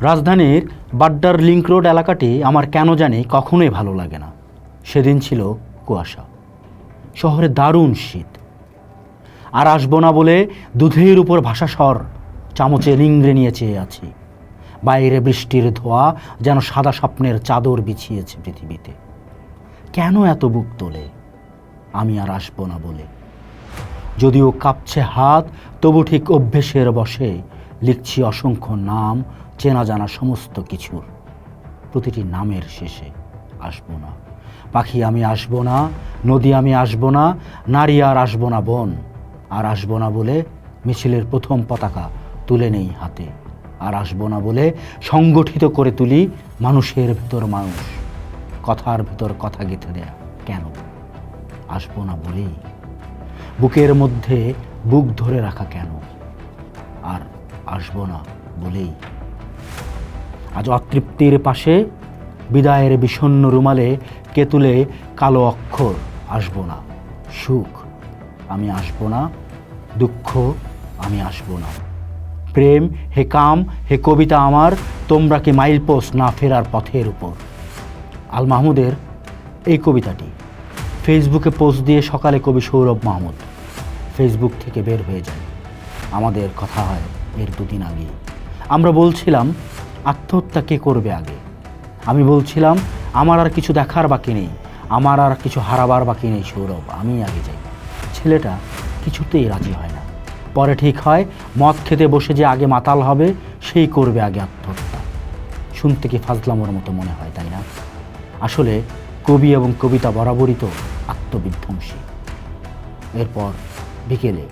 রাজধানীর বাড্ডার link road এলাকাটি আমার কেন জানি কখনোই ভালো লাগে না। সেদিন ছিল কুয়াশা। শহরে দারুণ শীত। আর আসব না বলে দুধের উপর ভাষা স্বর চামচে নিংড়ে নিয়ে চেয়ে আছি। বাইরে বৃষ্টির ধোয়া যেন সাদা স্বপ্নের চাদর বিছিয়েছে পৃথিবীতে। কেন এত বুক তোলে? আমি আর আসব না বলে। যদিও কাঁপছে হাত, তবু ঠিক অভ্যেসের বসে লিখছি অসংখ্য নাম, চেনা জানা সমস্ত কিছুর। প্রতিটি নামের শেষে আসব না। পাখি আমি আসব না, নদী আমি আসব না, নারী আর আসব না বন। আর আসব না বলে মিছিলের প্রথম পতাকা তুলে নেই হাতে। আর আসব না বলে সংগঠিত করে তুলি মানুষের ভেতর মানুষ। কথার ভেতর কথা গেঁথে দেয়া কেন? আসব না বলেই। বুকের মধ্যে বুক ধরে রাখা কেন? আর আসব না, বলেই। আজ অতৃপ্তির পাশে, বিদায়ের বিষণ্ণ রুমালে কে তুলে কালো অক্ষর, আসব না। সুখ, আমি আসব না। দুঃখ, আমি আসব না। প্রেম, হে কাম, হে কবিতা আমার, তোমরা কি মাইলপোস্ট না ফেরার পথের উপর? আল মাহমুদের এই কবিতাটি ফেসবুকে পোস্ট দিয়ে সকালে কবি সৌরভ মাহমুদ, ফেসবুক থেকে বের হয়ে যায়। আমাদের কথা হয় এর দুদিন আগে। আমরা বলছিলাম, আত্মহত্যা কে করবে আগে? আমি বলছিলাম, আমার আর কিছু দেখার বাকি নেই। আমার আর কিছু হারাবার বাকি নেই, সৌরভ। আমি আগে যাই। ছেলেটা কিছুতেই রাজি হয় না। পরে ঠিক হয়, মদ খেতে বসে যে আগে মাতাল হবে, সেই করবে আগে আত্মহত্যা। শুনতে কি ফাজলামোর মতো মনে হয়, তাই না? আসলে কবি এবং কবিতা বরাবরই তো আত্মবিধ্বংসী। এরপর বিকেলে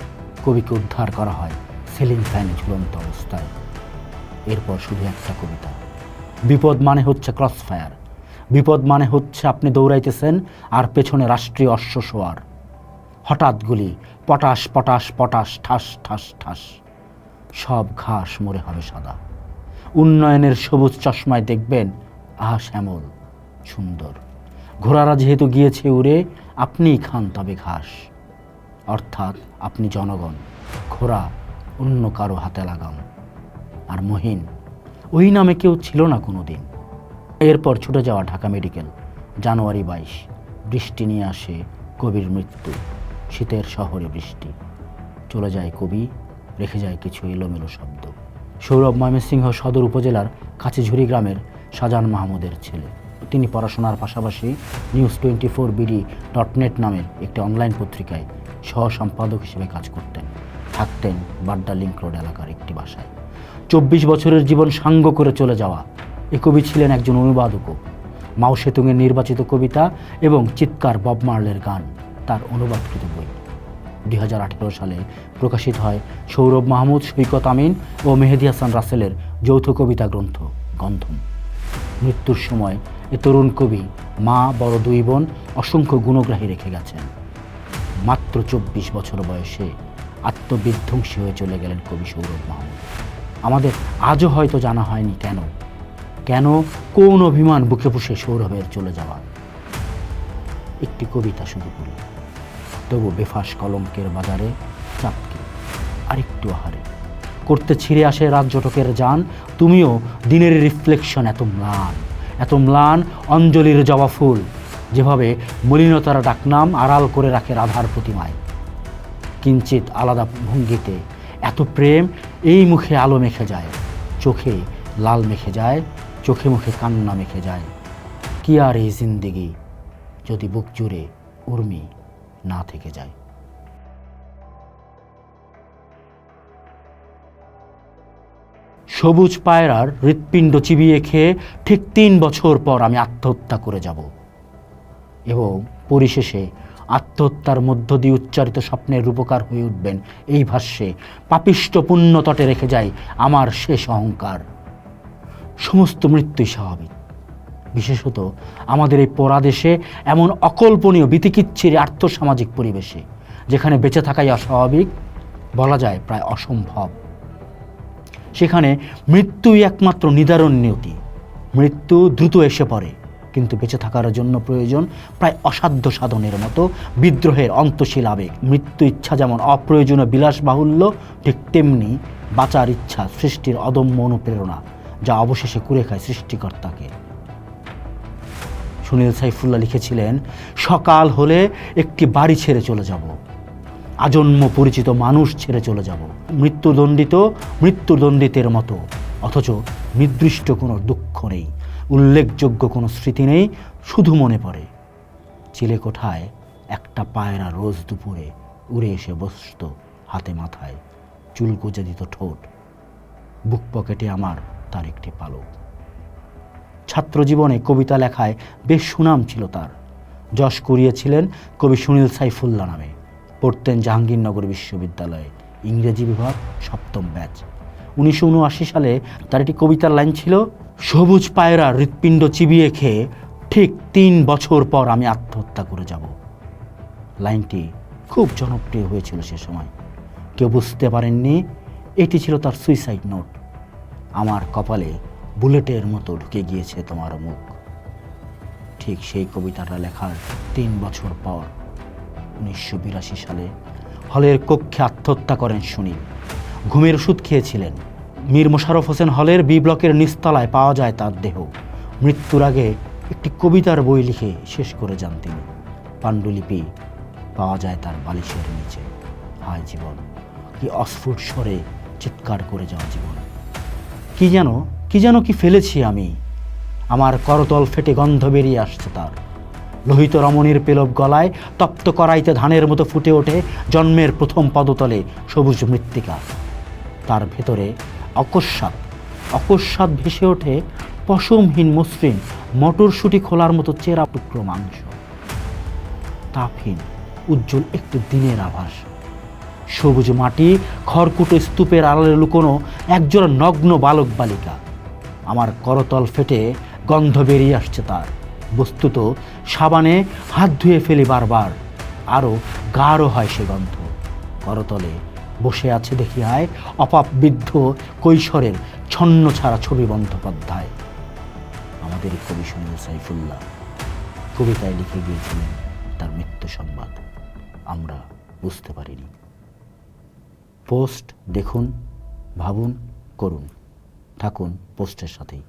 কবিকে উদ্ধার করা হয় সিলিং ফ্যানে ঝুলন্ত অবস্থায়। এরপর শুধু একটা কবিতা। বিপদ মানে হচ্ছে ক্রস ফায়ার বিপদ মানে হচ্ছে আপনি দৌড়াইতেছেন আর পেছনে রাষ্ট্রীয় অশ্ব সোয়ার। হঠাৎ গুলি, পটাশ পটাশ পটাশ, ঠাস ঠাস ঠাস। সব ঘাস মরে হবে সাদা। উন্নয়নের সবুজ চশমায় দেখবেন আহা শ্যামল সুন্দর। ঘোড়ারা যেহেতু গিয়েছে উড়ে, আপনিই খান তবে ঘাস। অর্থাৎ আপনি জনগণ, ঘোড়া অন্য কারও হাতে লাগান আর মহিন, ওই নামে কেউ ছিল না কোনো দিন এরপর ছুটে যাওয়া ঢাকা মেডিকেল, জানুয়ারি বাইশ। বৃষ্টি নিয়ে আসে কবির মৃত্যু, শীতের শহরে বৃষ্টি। চলে যায় কবি, রেখে যায় কিছু এলোমেলো শব্দ। সৌরভ ময়মনসিংহ সদর উপজেলার কাছেঝুরি গ্রামের শাহজাহান মাহমুদের ছেলে। তিনি পড়াশোনার পাশাপাশি news twenty four BD dot net নামের একটি অনলাইন পত্রিকায় সহ সম্পাদক হিসেবে কাজ করতেন। থাকতেন বাড্ডা লিংক রোড এলাকার একটি বাসায়। চব্বিশ বছরের জীবন সাঙ্গ করে চলে যাওয়া এ কবি ছিলেন একজন অনুবাদকও। মাও সেতুংয়ের নির্বাচিত কবিতা এবং চিৎকার বব মার্লের গান, তার অনুবাদকৃত বই। দুই হাজার আঠেরো সালে প্রকাশিত হয় সৌরভ মাহমুদ, সৈকত আমিন ও মেহেদি হাসান রাসেলের যৌথ কবিতা গ্রন্থ গন্ধম। মৃত্যুর সময় এ তরুণ কবি মা, বড় দুই বোন অসংখ্য গুণগ্রাহী রেখে গেছেন। মাত্র চব্বিশ বছর বয়সে আত্মবিধ্বংসী হয়ে চলে গেলেন কবি সৌরভ মাহমুদ আমাদের আজও হয়তো জানা হয়নি কেন? কেন কোন অভিমান বুকে পুষে সৌরভের চলে যাওয়া? একটি কবিতা শুরু করি তবু বেফাস কলঙ্কের বাজারে চাপকে আরেকটু আহারে। করতে ছিঁড়ে আসে রাজ্যটকের যান, তুমিও দিনের রিফ্লেকশন, এত ম্লান এত ম্লান অঞ্জলির জবা ফুল, যেভাবে মলিনতার ডাকনাম আড়াল করে রাখে রাধার প্রতিমায়। কিঞ্চিত আলাদা ভঙ্গিতে। এত প্রেম এই মুখে আলো মেখে যায়, চোখে লাল মেখে যায়, চোখে মুখে কান্না মেখে যায়। কি আর এই জিন্দিগি যদি বুক জুড়ে উর্মি না থেকে যায়? সবুজ পায়রার হৃৎপিণ্ড চিবিয়ে খেয়ে ঠিক তিন বছর পর আমি আত্মহত্যা করে যাব। এবং পরিশেষে আত্মহত্যার মধ্য দিয়ে উচ্চারিত স্বপ্নের রূপকার হয়ে উঠবেন। এই ভাষ্যে পাপিষ্ট পুণ্যতটে রেখে যায় আমার শেষ অহংকার। সমস্ত মৃত্যুই স্বাভাবিক। বিশেষত আমাদের এই পরাদেশে এমন অকল্পনীয় বিতিকিচ্ছির আর্থসামাজিক পরিবেশে, যেখানে বেঁচে থাকাই অস্বাভাবিক, বলা যায় প্রায় অসম্ভব। সেখানে মৃত্যুই একমাত্র নিদারণ নিয়তি। মৃত্যু দ্রুত এসে পড়ে। কিন্তু বেঁচে থাকার জন্য প্রয়োজন প্রায় অসাধ্য সাধনের মতো। বিদ্রোহের অন্তশীল আবেগ, মৃত্যু ইচ্ছা যেমন অপ্রয়োজনীয় বিলাস বাহুল্য ঠিক তেমনি বাঁচার ইচ্ছা সৃষ্টির অদম্য অনুপ্রেরণা, যা অবশেষে কুড়ে খায় সৃষ্টিকর্তাকে। সুনীল সাইফুল্লাহ লিখেছিলেন, সকাল হলে একটি বাড়ি ছেড়ে চলে যাব। আজন্ম পরিচিত মানুষ ছেড়ে চলে যাব। মৃত্যুদণ্ডিত মৃত্যুদণ্ডিতের মতো। অথচ নির্দিষ্ট কোনো দুঃখ নেই। উল্লেখযোগ্য কোনো স্মৃতি নেই, শুধু মনে পড়ে। চিলে কোঠায় একটা পায়রা রোজ দুপুরে উড়ে এসে বসত হাতে মাথায় চুল গুজে দিত ঠোঁট। বুক পকেটে আমার তার একটি পালক। ছাত্রজীবনে কবিতা লেখায় বেশ সুনাম ছিল তার। যশ কুড়িয়েছিলেন কবি সুনীল সাইফুল্লা নামে। পড়তেন জাহাঙ্গীরনগর বিশ্ববিদ্যালয়ে। ইংরেজি বিভাগ সপ্তম ব্যাচ। উনিশশো উনআশি সালে তার একটি কবিতার লাইন ছিল সবুজ পায়রা হৃৎপিণ্ড চিবিয়ে খেয়ে ঠিক তিন বছর পর আমি আত্মহত্যা করে যাব। লাইনটি খুব জনপ্রিয় হয়েছিল সে সময়। কেউ বুঝতে পারেননি, এটি ছিল তার সুইসাইড নোট আমার কপালে বুলেটের মতো ঢুকে গিয়েছে তোমার মুখ। ঠিক সেই কবিতাটা লেখার তিন বছর পর উনিশশো বিরাশি সালে হলের কক্ষে আত্মহত্যা করেন সুনীল। ঘুমের ওষুধ খেয়েছিলেন। মীর মোশাররফ হোসেন হলের বি ব্লকের নিচতলায় পাওয়া যায় তার দেহ। মৃত্যুর আগে একটি কবিতার বই লিখে শেষ করে যান তিনি। পাণ্ডুলিপি পাওয়া যায় তার বালিশের নিচে। হায় জীবন, কি অস্ফুট স্বরে চিৎকার করে যাওয়া জীবন। কি যেন কি যেন কি ফেলেছি আমি। আমার করতল ফেটে গন্ধ বেরিয়ে আসছে তার। লোহিত রমণীর পেলব গলায় তপ্ত করাইতে ধানের মতো ফুটে ওঠে জন্মের প্রথম পদতলে সবুজ মৃত্তিকা। তার ভেতরে অকস্মাৎ অকস্মাৎ ভেসে ওঠে পশমহীন মসৃণ, মটরশুঁটি খোলার মতো চেরা টুকরো মাংস। তাপহীন উজ্জ্বল একটু দিনের আভাস। সবুজ মাটি, খড়কুটো স্তূপের আড়ালে লুকোনো একজোড়া নগ্ন বালক বালিকা। আমার করতল ফেটে গন্ধ বেরিয়ে আসছে তার। বস্তুত সাবানে হাত ধুয়ে ফেলি বারবার আরও গাঢ় হয় সে গন্ধ। করতলে বসে আছে দেখি আয় অপাপবিদ্ধ কৈশোরের ছন্ন ছাড়া ছবি বন্দ্যোপাধ্যায়। আমাদের কবি সুনীল সাইফুল্লাহ। কবিতায় লিখে গিয়েছিলেন তার মৃত্যু সংবাদ। আমরা বুঝতে পারিনি। পোস্ট দেখুন, ভাবুন, করুন। থাকুন পোস্টের সাথেই।